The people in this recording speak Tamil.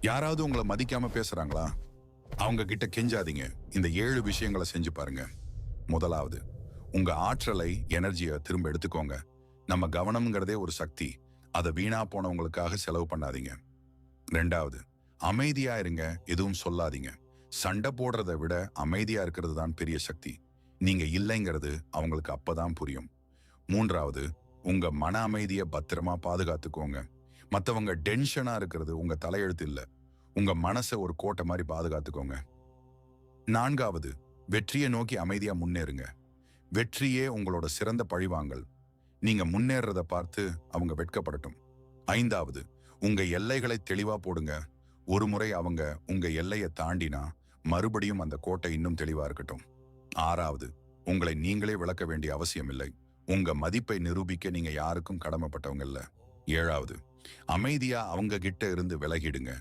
யாராவது உங்களை மதிக்காம பேசுறாங்களா? அவங்க கிட்ட கெஞ்சாதீங்க. இந்த ஏழு விஷயங்களை செஞ்சு பாருங்க. முதலாவது உங்க ஆற்றலை எனர்ஜியை திரும்ப எடுத்துக்கோங்க. நம்ம கவனம்ங்கிறதே ஒரு சக்தி. அதை வீணா போனவங்களுக்காக செலவு பண்ணாதீங்க. ரெண்டாவது அமைதியா இருங்க. எதுவும் சொல்லாதீங்க. சண்டை போடுறதை விட அமைதியா இருக்கிறது தான் பெரிய சக்தி. நீங்க இல்லைங்கிறது அவங்களுக்கு அப்பதான் புரியும். மூன்றாவது உங்க மன அமைதியை பத்திரமா பாதுகாத்துக்கோங்க. மத்தவங்க டென்ஷனா இருக்கிறது உங்க தலையெழுத்து இல்ல. உங்க மனசை ஒரு கோட்டை மாதிரி பாதுகாத்துக்கோங்க. நான்காவது வெற்றியை நோக்கி அமைதியா முன்னேறுங்க. வெற்றியே உங்களோட சிறந்த பழிவாங்கல். நீங்க முன்னேறத பார்த்து அவங்க வெட்கப்படட்டும். ஐந்தாவது உங்க எல்லைகளை தெளிவா போடுங்க. ஒரு முறை அவங்க உங்க எல்லையை தாண்டினா மறுபடியும் அந்த கோட்டை இன்னும் தெளிவா இருக்கட்டும். ஆறாவது உங்களை நீங்களே விளக்க வேண்டிய அவசியம் இல்லை உங்க மதிப்பை நிரூபிக்க நீங்க யாருக்கும் கடமைப்பட்டவங்க இல்ல. ஏழாவது அமைதியா அவங்க கிட்ட இருந்து விலகிடுங்க.